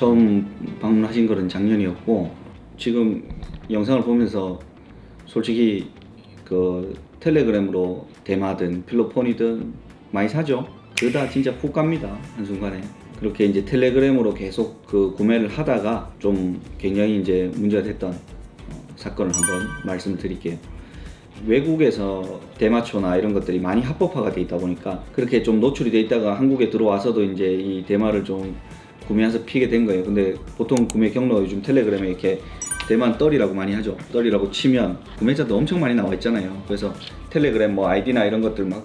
처음 방문하신 거는 작년이었고 지금 영상을 보면서 솔직히 그 텔레그램으로 대마든 필로폰이든 많이 사죠. 그러다 진짜 훅 갑니다 한 순간에. 그렇게 이제 텔레그램으로 계속 그 구매를 하다가 좀 굉장히 이제 문제가 됐던 어, 사건을 한번 말씀드릴게요. 외국에서 대마초나 이런 것들이 많이 합법화가 돼 있다 보니까 그렇게 좀 노출이 돼 있다가 한국에 들어와서도 이제 이 대마를 좀 구매해서 피게 된 거예요. 근데 보통 구매 경로 요즘 텔레그램에 이렇게 대만 떨이라고 많이 하죠. 떨이라고 치면 구매자도 엄청 많이 나와 있잖아요. 그래서 텔레그램 뭐 아이디나 이런 것들 막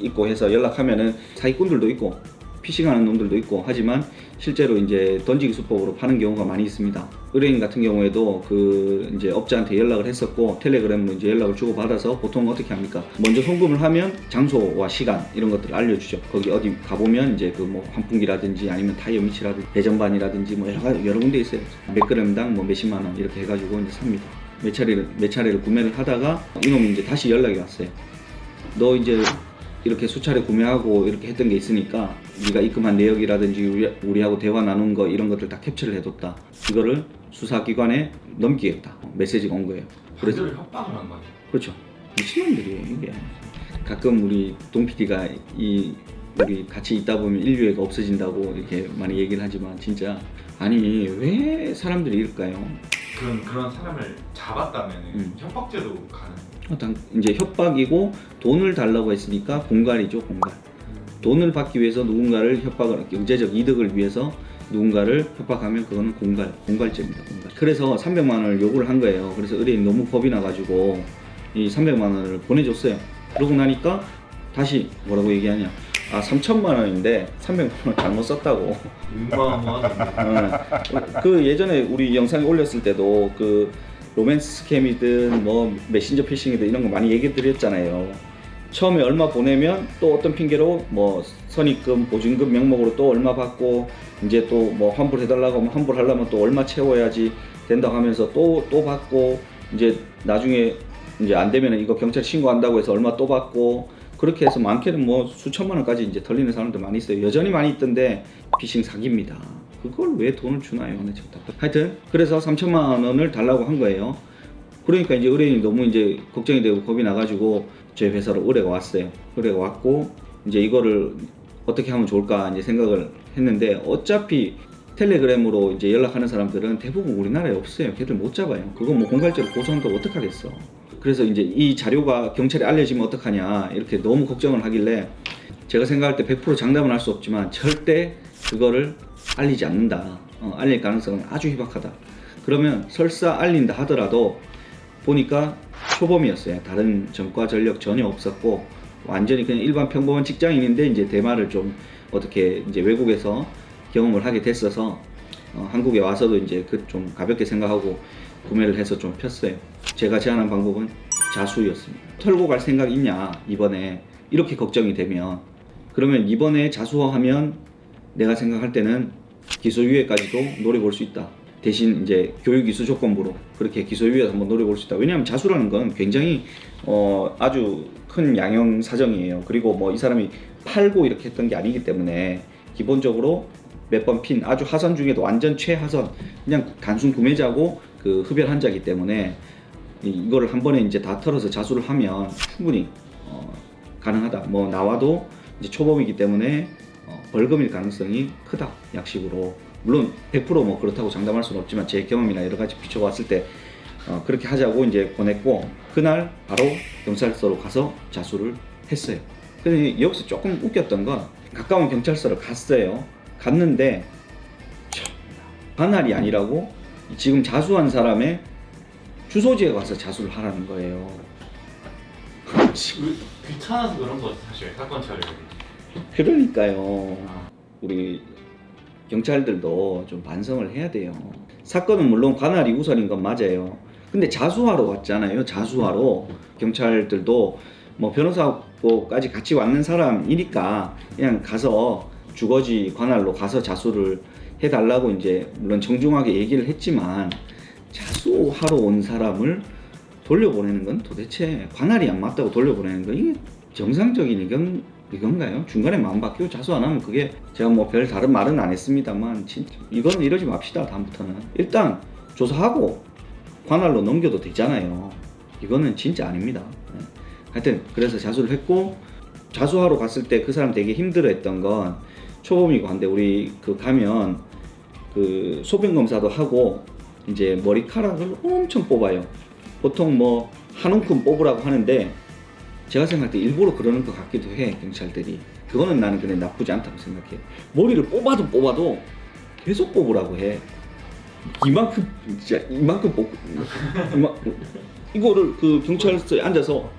있고 해서 연락하면은 사기꾼들도 있고 피싱하는 놈들도 있고 하지만 실제로 이제 던지기 수법으로 파는 경우가 많이 있습니다. 의뢰인 같은 경우에도 그 이제 업자한테 연락을 했었고 텔레그램으로 이제 연락을 주고 받아서 보통 어떻게 합니까? 먼저 송금을 하면 장소와 시간 이런 것들을 알려주죠. 거기 어디 가보면 이제 그 뭐 환풍기라든지 아니면 타이어 밑이라든지 배전반이라든지 뭐 여러 가지 여러 군데 있어요. 몇 그램당 뭐 몇십만 원 이렇게 해가지고 이제 삽니다. 몇 차례를 몇 차례를 구매를 하다가 이놈이 이제 다시 연락이 왔어요. 너 이제 이렇게 수차례 구매하고 이렇게 했던 게 있으니까 네가 입금한 내역이라든지 우리, 우리하고 대화 나눈 거 이런 것들 다 캡처를 해뒀다. 이거를 수사기관에 넘기겠다. 메시지가 온 거예요. 그래서 협박을 한 거죠. 그렇죠. 미친놈들이에요 이게. 가끔 우리 동 PD가 이 우리 같이 있다 보면 인류애가 없어진다고 이렇게 많이 얘기를 하지만 진짜 아니 왜 사람들이 이럴까요? 그런 그런 사람을 잡았다면 음. 협박죄도 가능. 어, 당- 이제 협박이고 돈을 달라고 했으니까 공갈이죠 공갈. 돈을 받기 위해서 누군가를 협박을 경제적 이득을 위해서 누군가를 협박하면 그거는 공갈 공갈죄입니다 공갈. 그래서 300만 원을 요구를 한 거예요. 그래서 의뢰인 너무 겁이 나가지고 이 300만 원을 보내줬어요. 그러고 나니까 다시 뭐라고 얘기하냐? 아 3천만 원인데 300만 원 잘못 썼다고. 어마어마한 어, 그 예전에 우리 영상에 올렸을 때도 그 로맨스 스캠이든 뭐 메신저 피싱이든 이런 거 많이 얘기 드렸잖아요. 처음에 얼마 보내면 또 어떤 핑계로 뭐 선입금, 보증금 명목으로 또 얼마 받고 이제 또 뭐 환불해달라고 하면 환불하려면 또 얼마 채워야지 된다고 하면서 또 또 받고 이제 나중에 이제 안 되면 이거 경찰 신고한다고 해서 얼마 또 받고 그렇게 해서 많게는 뭐 수천만 원까지 이제 털리는 사람들 많이 있어요. 여전히 많이 있던데 피싱 사기입니다. 그걸 왜 돈을 주나요? 나 지금 답답. 하여튼 그래서 3천만 원을 달라고 한 거예요. 그러니까 이제 의뢰인이 너무 이제 걱정이 되고 겁이 나가지고 저희 회사로 의뢰가 왔어요. 의뢰가 왔고 이제 이거를 어떻게 하면 좋을까 이제 생각을 했는데 어차피 텔레그램으로 이제 연락하는 사람들은 대부분 우리나라에 없어요. 걔들 못 잡아요. 그거 뭐 공갈죄로 고소한다고 어떡하겠어. 그래서 이제 이 자료가 경찰에 알려지면 어떡하냐 이렇게 너무 걱정을 하길래 제가 생각할 때 100% 장담은 할 수 없지만 절대 그거를 알리지 않는다. 어, 알릴 가능성은 아주 희박하다. 그러면 설사 알린다 하더라도 보니까 초범이었어요. 다른 전과 전력 전혀 없었고 완전히 그냥 일반 평범한 직장인인데 이제 대마를 좀 어떻게 이제 외국에서 경험을 하게 됐어서 어, 한국에 와서도 이제 그 좀 가볍게 생각하고 구매를 해서 좀 폈어요. 제가 제안한 방법은 자수였습니다. 털고 갈 생각 있냐 이번에 이렇게 걱정이 되면 그러면 이번에 자수하면 내가 생각할 때는 기소유예까지도 노려볼 수 있다. 대신 이제 교육 이수 조건부로 그렇게 기소유예 한번 노려볼 수 있다. 왜냐하면 자수라는 건 굉장히 어, 아주 큰 양형 사정이에요. 그리고 뭐 이 사람이 팔고 이렇게 했던 게 아니기 때문에 기본적으로 몇 번 핀 아주 하선 중에도 완전 최하선 그냥 단순 구매자고 그 흡연 환자이기 때문에 이- 이거를 한 번에 이제 다 털어서 자수를 하면 충분히 어, 가능하다. 뭐 나와도 이제 초범이기 때문에 어, 벌금일 가능성이 크다. 약식으로 물론 100%뭐 그렇다고 장담할 수는 없지만 제 경험이나 여러 가지 비춰봤을 때 어, 그렇게 하자고 이제 보냈고 그날 바로 경찰서로 가서 자수를 했어요. 근데 여기서 조금 웃겼던 건 가까운 경찰서를 갔어요. 갔는데 참, 관할이 아니라고 지금 자수한 사람의 주소지에 가서 자수를 하라는 거예요. 귀찮아서 그런 거 사실 사건 처리가. 그러니까요. 우리 경찰들도 좀 반성을 해야 돼요. 사건은 물론 관할이 우선인 건 맞아요. 근데 자수하러 왔잖아요. 자수하러 경찰들도 뭐 변호사까지 같이 왔는 사람이니까 그냥 가서 주거지 관할로 가서 자수를 해달라고 이제 물론 정중하게 얘기를 했지만 자수하러 온 사람을 돌려보내는 건 도대체 관할이 안 맞다고 돌려보내는 건 이게 정상적인 이건 이건가요? 중간에 마음 바뀌고 자수 안 하면 그게 제가 뭐 별 다른 말은 안 했습니다만 진짜 이건 이러지 맙시다 다음부터는 일단 조사하고 관할로 넘겨도 되잖아요. 이거는 진짜 아닙니다. 네. 하여튼 그래서 자수를 했고 자수하러 갔을 때 그 사람 되게 힘들어했던 건 초범이고 한데 우리 그 가면 그 소변 검사도 하고 이제 머리카락을 엄청 뽑아요. 보통 뭐 한 움큼 뽑으라고 하는데 제가 생각할 때 일부러 그러는 것 같기도 해 경찰들이. 그거는 나는 근데 나쁘지 않다고 생각해. 머리를 뽑아도 뽑아도 계속 뽑으라고 해. 이만큼 진짜 이만큼 뽑고 이만, 이거를 그 경찰서에 앉아서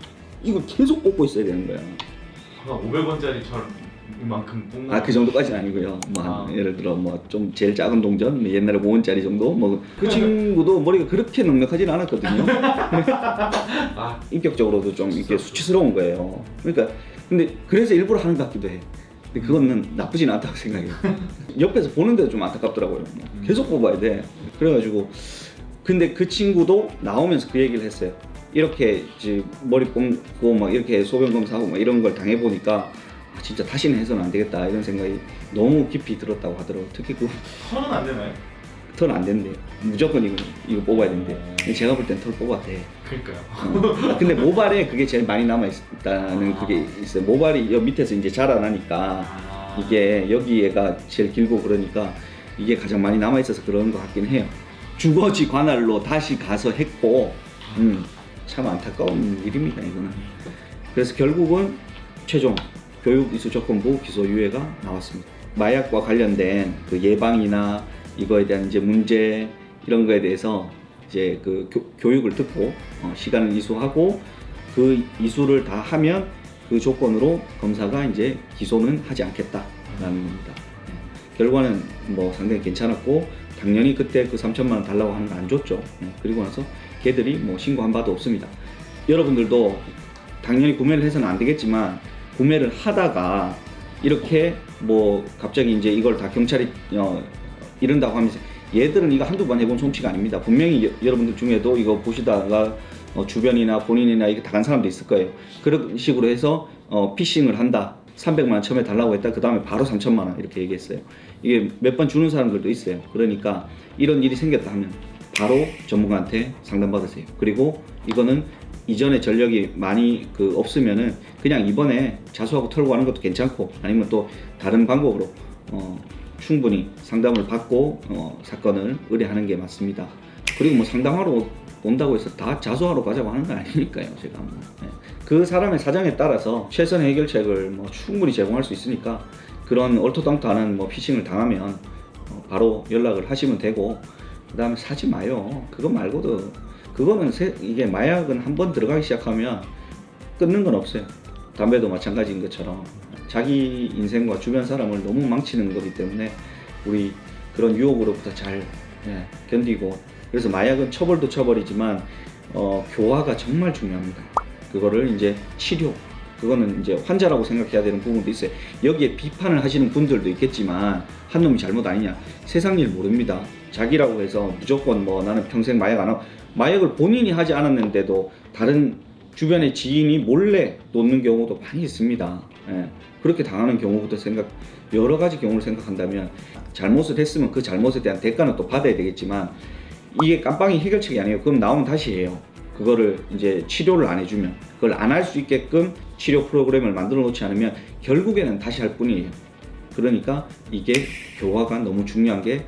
이거 계속 뽑고 있어야 되는 거야. 한 500원짜리처럼 이만큼 뽑는 아그 정도까지는 아니고요. 뭐 한, 아. 예를 들어 뭐 좀 제일 작은 동전 뭐 옛날에 5원짜리 정도 뭐 그 친구도 머리가 그렇게 넉넉하지는 않았거든요. 아 인격적으로도 좀 이렇게 수치스러운 거예요. 그러니까 근데 그래서 일부러 하는 것 같기도 해. 근데 그거는 나쁘진 않다고 생각해요. 옆에서 보는데도 좀 안타깝더라고요. 계속 뽑아야 돼. 그래가지고 근데 그 친구도 나오면서 그 얘기를 했어요. 이렇게 이제 머리 뽑고 막 이렇게 소변 검사하고 막 이런 걸 당해 보니까 아, 진짜 다시는 해서는 안 되겠다 이런 생각이 너무 깊이 들었다고 하더라고요. 특히 그 턴은 안 되나요? 털 안 된대요. 무조건 이거 이거 뽑아야 된대. 요 제가 볼 땐 털 뽑아도 돼. 그러니까요. 어. 근데 모발에 그게 제일 많이 남아 있다는 그게 있어요. 모발이 여 밑에서 이제 자라나니까 아, 이게 여기가 제일 길고 그러니까 이게 가장 많이 남아 있어서 그런 것 같긴 해요. 주거지 관할로 다시 가서 했고, 음, 참 안타까운 일입니다 이거는. 그래서 결국은 최종 교육 이수 조건부 기소 유예가 나왔습니다. 마약과 관련된 그 예방이나 이거에 대한 이제 문제 이런 거에 대해서 이제 그 교, 육을 듣고 어, 시간을 이수하고 그 이수를 다 하면 그 조건으로 검사가 이제 기소는 하지 않겠다라는 겁니다. 네. 결과는 뭐 상당히 괜찮았고 당연히 그때 그 3천만 원 달라고 하는 거 안 줬죠. 네. 그리고 나서 걔들이 뭐 신고한 바도 없습니다. 여러분들도 당연히 구매를 해서는 안 되겠지만 구매를 하다가 이렇게 뭐 갑자기 이제 이걸 다 경찰이 어, 이른다고 하면서 얘들은 이거 한두 번 해본 솜씨가 아닙니다. 분명히 여, 여러분들 중에도 이거 보시다가 어, 주변이나 본인이나 이거 당한 사람도 있을 거예요. 그런 식으로 해서 어, 피싱을 한다. 300만 원 처음에 달라고 했다. 그 다음에 바로 3천만 원 이렇게 얘기했어요. 이게 몇 번 주는 사람들도 있어요. 그러니까 이런 일이 생겼다 하면 바로 전문가한테 상담받으세요. 그리고 이거는 이전에 전력이 많이 그 없으면은 그냥 이번에 자수하고 털고 하는 것도 괜찮고 아니면 또 다른 방법으로 어, 충분히 상담을 받고 어, 사건을 의뢰하는 게 맞습니다. 그리고 뭐 상담하러 온다고 해서 다 자수하러 가자고 하는 건 아니니까요, 제가. 뭐. 네. 그 사람의 사정에 따라서 최선의 해결책을 뭐 충분히 제공할 수 있으니까 그런 얼토당토하는 뭐 피싱을 당하면 어, 바로 연락을 하시면 되고 그 다음에 사지 마요. 그거 말고도 그거는 세- 이게 마약은 한 번 들어가기 시작하면 끊는 건 없어요. 담배도 마찬가지인 것처럼 자기 인생과 주변 사람을 너무 망치는 거기 때문에 우리 그런 유혹으로부터 잘 예, 견디고 그래서 마약은 처벌도 처벌이지만 어, 교화가 정말 중요합니다. 그거를 이제 치료 그거는 이제 환자라고 생각해야 되는 부분도 있어요. 여기에 비판을 하시는 분들도 있겠지만 한 놈이 잘못 아니냐 세상 일 모릅니다. 자기라고 해서 무조건 뭐 나는 평생 마약 안 하고 마약을 본인이 하지 않았는데도 다른 주변의 지인이 몰래 놓는 경우도 많이 있습니다. 예. 그렇게 당하는 경우부터 생각 여러 가지 경우를 생각한다면 잘못을 했으면 그 잘못에 대한 대가는 또 받아야 되겠지만 이게 깜빵이 해결책이 아니에요. 그럼 나오면 다시 해요. 그거를 이제 치료를 안 해주면 그걸 안 할 수 있게끔 치료 프로그램을 만들어 놓지 않으면 결국에는 다시 할 뿐이에요. 그러니까 이게 교화가 너무 중요한 게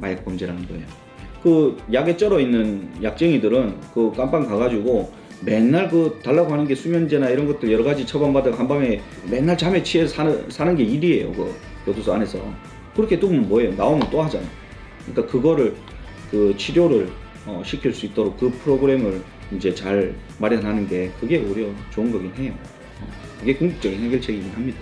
마약 범죄라는 거예요. 그 약에 쩔어 있는 약쟁이들은 그 깜빵 가가지고 맨날 그 달라고 하는 게 수면제나 이런 것들 여러 가지 처방받다가 한밤에 맨날 잠에 취해서 사는, 사는 게 일이에요. 그 교도소 안에서. 그렇게 두면 뭐예요? 나오면 또 하잖아요. 그러니까 그거를 그 치료를 어, 시킬 수 있도록 그 프로그램을 이제 잘 마련하는 게 그게 오히려 좋은 거긴 해요. 어, 그게 궁극적인 해결책이긴 합니다.